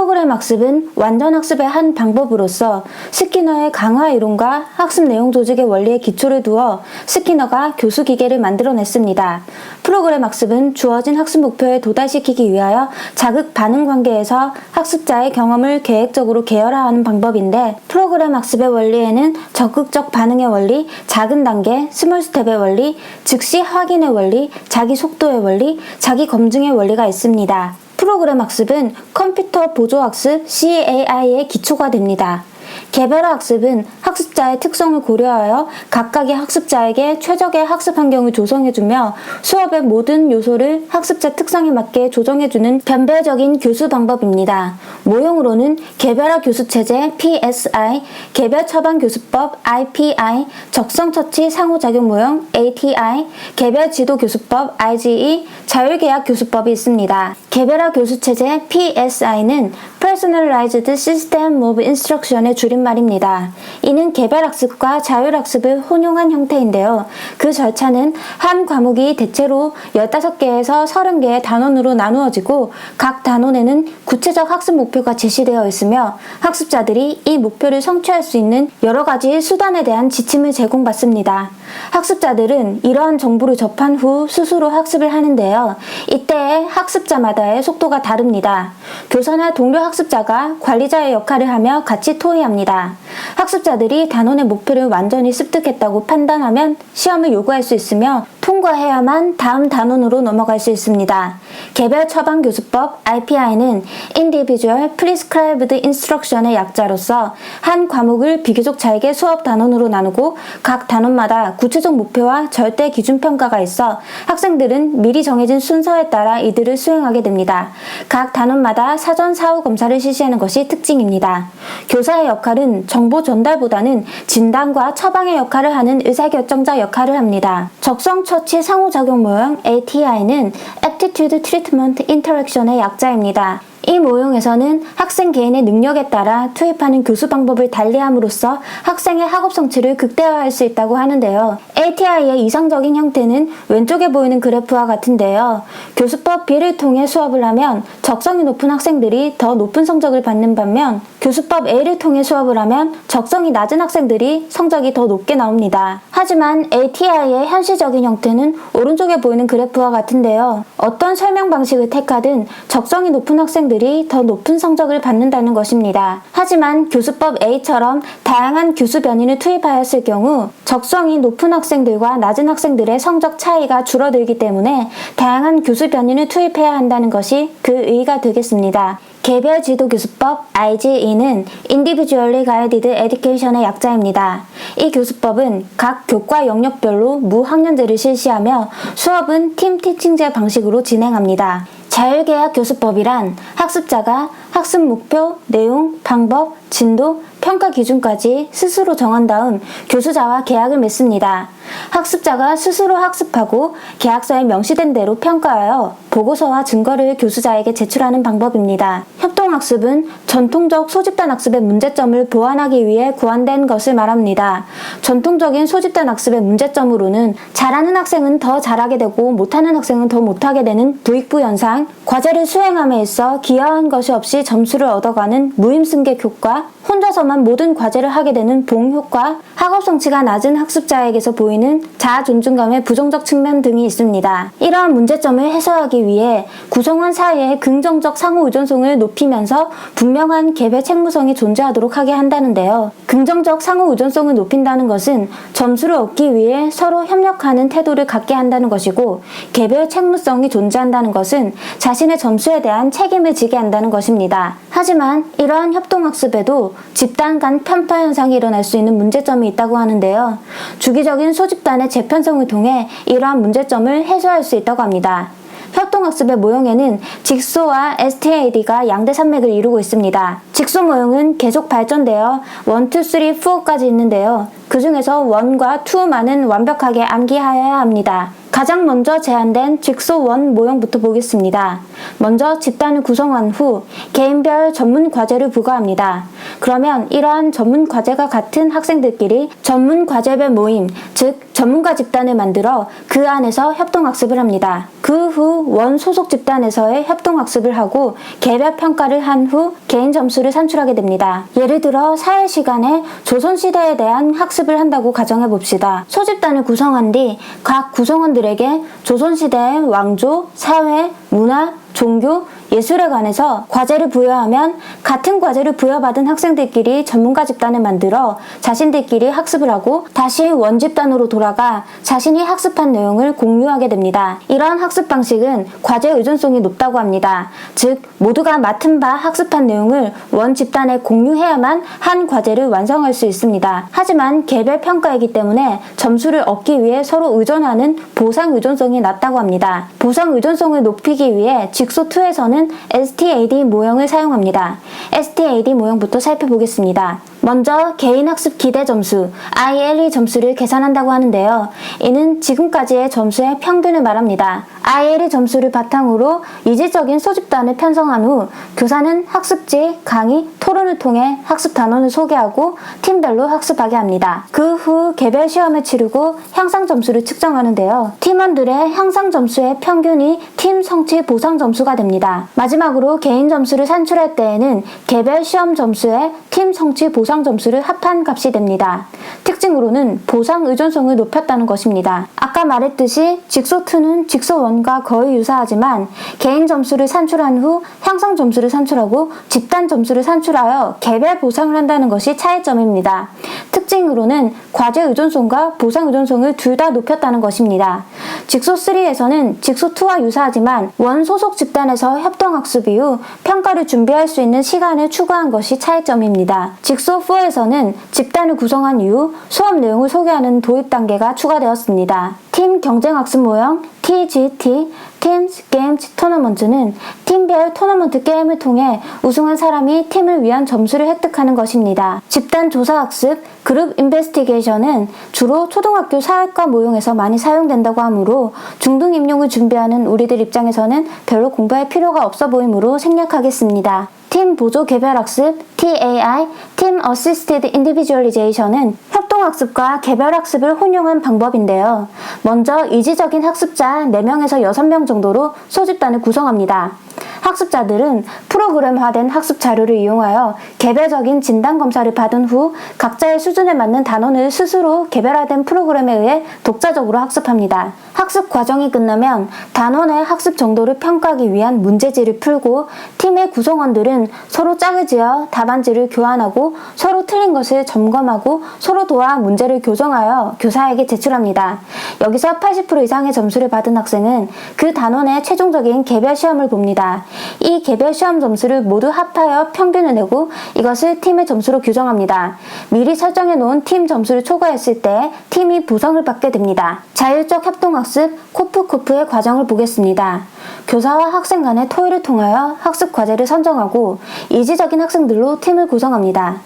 프로그램 학습은 완전 학습의 한 방법으로서 스키너의 강화 이론과 학습 내용 조직의 원리에 기초를 두어 스키너가 교수 기계를 만들어냈습니다. 프로그램 학습은 주어진 학습 목표에 도달시키기 위하여 자극 반응 관계에서 학습자의 경험을 계획적으로 계열화하는 방법인데 프로그램 학습의 원리에는 적극적 반응의 원리, 작은 단계, 스몰 스텝의 원리, 즉시 확인의 원리, 자기 속도의 원리, 자기 검증의 원리가 있습니다. 프로그램 학습은 컴퓨터 보조 학습 CAI의 기초가 됩니다. 개별화 학습은 학습자의 특성을 고려하여 각각의 학습자에게 최적의 학습 환경을 조성해주며 수업의 모든 요소를 학습자 특성에 맞게 조정해주는 변별적인 교수 방법입니다. 모형으로는 개별화 교수체제 PSI, 개별 처방 교수법 IPI, 적성 처치 상호작용 모형 ATI, 개별 지도 교수법 IGE, 자율계약 교수법이 있습니다. 개별화 교수체제 PSI는 Personalized System of Instruction의 줄임말입니다. 이는 개별학습과 자율학습을 혼용한 형태인데요. 그 절차는 한 과목이 대체로 15개에서 30개의 단원으로 나누어지고 각 단원에는 구체적 학습 목표가 제시되어 있으며 학습자들이 이 목표를 성취할 수 있는 여러 가지 수단에 대한 지침을 제공받습니다. 학습자들은 이러한 정보를 접한 후 스스로 학습을 하는데요. 이때 학습자마다의 속도가 다릅니다. 교사나 동료 학습자가 관리자의 역할을 하며 같이 토의합니다. 학습자들이 단원의 목표를 완전히 습득했다고 판단하면 시험을 요구할 수 있으며 통과해야만 다음 단원으로 넘어갈 수 있습니다. 개별 처방 교수법 IPI는 Individual Prescribed Instruction의 약자로서 한 과목을 비교적 잘게 수업 단원으로 나누고 각 단원마다 구체적 목표와 절대 기준 평가가 있어 학생들은 미리 정해진 순서에 따라 이들을 수행하게 됩니다. 각 단원마다 사전 사후 검사를 실시하는 것이 특징입니다. 교사의 역할은 정보 전달보다는 진단과 처방의 역할을 하는 의사결정자 역할을 합니다. 적성 처치 상호작용 모형 ATI는 Aptitude Treatment Interaction의 약자입니다. 이 모형에서는 학생 개인의 능력에 따라 투입하는 교수 방법을 달리함으로써 학생의 학업 성취를 극대화할 수 있다고 하는데요. ATI의 이상적인 형태는 왼쪽에 보이는 그래프와 같은데요. 교수법 B를 통해 수업을 하면 적성이 높은 학생들이 더 높은 성적을 받는 반면 교수법 A를 통해 수업을 하면 적성이 낮은 학생들이 성적이 더 높게 나옵니다. 하지만 ATI의 현실적인 형태는 오른쪽에 보이는 그래프와 같은데요. 어떤 설명 방식을 택하든 적성이 높은 학생들이 더 높은 성적을 받는다는 것입니다. 하지만 교수법 A처럼 다양한 교수 변인을 투입하였을 경우 적성이 높은 학생들과 낮은 학생들의 성적 차이가 줄어들기 때문에 다양한 교수 변인을 투입해야 한다는 것이 그 의의가 되겠습니다. 개별 지도 교수법 IGE는 Individually Guided Education의 약자입니다. 이 교수법은 각 교과 영역별로 무학년제를 실시하며 수업은 팀 티칭제 방식으로 진행합니다. 자율계약 교수법이란 학습자가 학습 목표, 내용, 방법, 진도, 평가 기준까지 스스로 정한 다음 교수자와 계약을 맺습니다. 학습자가 스스로 학습하고 계약서에 명시된 대로 평가하여 보고서와 증거를 교수자에게 제출하는 방법입니다. 협동학습은 전통적 소집단 학습의 문제점을 보완하기 위해 고안된 것을 말합니다. 전통적인 소집단 학습의 문제점으로는 잘하는 학생은 더 잘하게 되고 못하는 학생은 더 못하게 되는 부익부 현상, 과제를 수행함에 있어 기여한 것이 없이 점수를 얻어가는 무임승객 효과, 혼자서만 모든 과제를 하게 되는 봉 효과, 학업 성취가 낮은 학습자에게서 보이는 자아 존중감의 부정적 측면 등이 있습니다. 이러한 문제점을 해소하기 위해 구성원 사이의 긍정적 상호 의존성을 높이면서 분명한 개별 책무성이 존재하도록 하게 한다는데요. 긍정적 상호 의존성을 높인다는 것은 점수를 얻기 위해 서로 협력하는 태도를 갖게 한다는 것이고 개별 책무성이 존재한다는 것은 자신의 점수에 대한 책임을 지게 한다는 것입니다. 하지만 이러한 협동학습에도 집단 간 편파 현상이 일어날 수 있는 문제점이 있다고 하는데요. 주기적인 소 집단의 재편성을 통해 이러한 문제점을 해소할 수 있다고 합니다. 협동학습의 모형에는 직소와 STAD가 양대 산맥을 이루고 있습니다. 직소 모형은 계속 발전되어 1, 2, 3, 4까지 있는데요. 그 중에서 원과 투만은 완벽하게 암기하여야 합니다. 가장 먼저 제한된 직소 원 모형부터 보겠습니다. 먼저 집단을 구성한 후 개인별 전문 과제를 부과합니다. 그러면 이러한 전문 과제가 같은 학생들끼리 전문 과제별 모임, 즉 전문가 집단을 만들어 그 안에서 협동학습을 합니다. 그 후 원 소속 집단에서의 협동학습을 하고 개별 평가를 한 후 개인 점수를 산출하게 됩니다. 예를 들어 사회 시간에 조선시대에 대한 학습을 한다고 가정해 봅시다. 소집단을 구성한 뒤 각 구성원들 에게 조선시대의 왕조, 사회, 문화, 종교, 예술에 관해서 과제를 부여하면 같은 과제를 부여받은 학생들끼리 전문가 집단을 만들어 자신들끼리 학습을 하고 다시 원집단으로 돌아가 자신이 학습한 내용을 공유하게 됩니다. 이러한 학습 방식은 과제 의존성이 높다고 합니다. 즉, 모두가 맡은 바 학습한 내용을 원 집단에 공유해야만 한 과제를 완성할 수 있습니다. 하지만 개별 평가이기 때문에 점수를 얻기 위해 서로 의존하는 보상 의존성이 낮다고 합니다. 보상 의존성을 높이기 위해 직소2에서는 STAD 모형을 사용합니다. STAD 모형부터 살펴보겠습니다. 먼저 개인 학습 기대 점수, ILE 점수를 계산한다고 하는데요. 이는 지금까지의 점수의 평균을 말합니다. ILE 점수를 바탕으로 이질적인 소집단을 편성한 후 교사는 학습지, 강의, 토론을 통해 학습 단원을 소개하고 팀별로 학습하게 합니다. 그 후 개별 시험을 치르고 향상 점수를 측정하는데요. 팀원들의 향상 점수의 평균이 팀 성취 보상 점수가 됩니다. 마지막으로 개인 점수를 산출할 때에는 개별 시험 점수에 팀 성취 보상 점수를 합한 값이 됩니다. 특징으로는 보상 의존성을 높였다는 것입니다. 아까 말했듯이 직소2는 직소1 과 거의 유사하지만 개인 점수를 산출한 후 향상 점수를 산출하고 집단 점수를 산출하여 개별 보상을 한다는 것이 차이점입니다. 특징으로는 과제 의존성과 보상 의존성을 둘 다 높였다는 것입니다. 직소3에서는 직소2와 유사하지만 원 소속 집단에서 협동학습 이후 평가를 준비할 수 있는 시간을 추가한 것이 차이점입니다. 직소4에서는 집단을 구성한 이후 수업 내용을 소개하는 도입 단계가 추가되었습니다. 팀 경쟁학습 모형 TGT 팀스 게임즈 토너먼트는 팀별 토너먼트 게임을 통해 우승한 사람이 팀을 위한 점수를 획득하는 것입니다. 집단 조사 학습 그룹 인베스티게이션은 주로 초등학교 사회과 모형에서 많이 사용된다고 하므로 중등 임용을 준비하는 우리들 입장에서는 별로 공부할 필요가 없어 보이므로 생략하겠습니다. 팀 보조 개별 학습 TAI 팀 어시스티드 인디비주얼리제이션은 협 동 학습과 개별 학습을 혼용한 방법인데요. 먼저 이지적인 학습자 4명에서 6명 정도로 소집단을 구성합니다. 학습자들은 프로그램화된 학습 자료를 이용하여 개별적인 진단 검사를 받은 후 각자의 수준에 맞는 단원을 스스로 개별화된 프로그램에 의해 독자적으로 학습합니다. 학습 과정이 끝나면 단원의 학습 정도를 평가하기 위한 문제지를 풀고 팀의 구성원들은 서로 짝을 지어 답안지를 교환하고 서로 틀린 것을 점검하고 서로 도와 문제를 교정하여 교사에게 제출합니다. 여기서 80% 이상의 점수를 받은 학생은 그 단원의 최종적인 개별 시험을 봅니다. 이 개별 시험 점수를 모두 합하여 평균을 내고 이것을 팀의 점수로 규정합니다. 미리 설정해 놓은 팀 점수를 초과했을 때 팀이 보상을 받게 됩니다. 자율적 협동학습 코프코프의 과정을 보겠습니다. 교사와 학생 간의 토의를 통하여 학습 과제를 선정하고 이지적인 학생들로 팀을 구성합니다.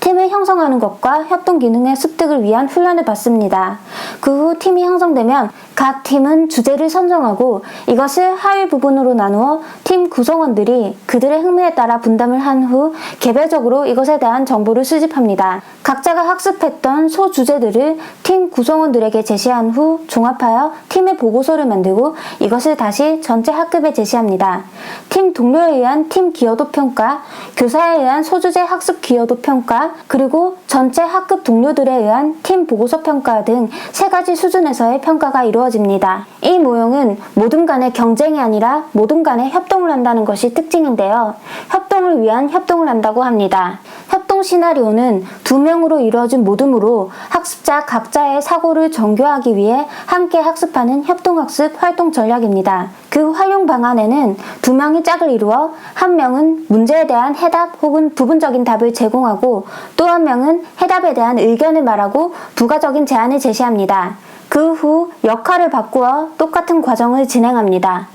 팀을 형성하는 것과 협동 기능의 습득을 위한 훈련을 받습니다. 그 후 팀이 형성되면 각 팀은 주제를 선정하고 이것을 하위 부분으로 나누어 팀 구성원들이 그들의 흥미에 따라 분담을 한 후 개별적으로 이것에 대한 정보를 수집합니다. 각자가 학습했던 소주제들을 팀 구성원들에게 제시한 후 종합하여 팀의 보고서를 만들고 이것을 다시 전체 학급에 제시합니다. 팀 동료에 의한 팀 기여도 평가, 교사에 의한 소주제 학습 기여도 평가, 그리고 전체 학급 동료들에 의한 팀 보고서 평가 등 세 가지 수준에서의 평가가 이루어 집니다. 이 모형은 모든 간의 경쟁이 아니라 모든 간의 협동을 한다는 것이 특징인데요. 협동을 위한 협동을 한다고 합니다. 협동 시나리오는 두 명으로 이루어진 모둠으로 학습자 각자의 사고를 정교하기 위해 함께 학습하는 협동학습 활동 전략입니다. 그 활용 방안에는 두 명이 짝을 이루어 한 명은 문제에 대한 해답 혹은 부분적인 답을 제공하고 또 한 명은 해답에 대한 의견을 말하고 부가적인 제안을 제시합니다. 그 후 역할을 바꾸어 똑같은 과정을 진행합니다.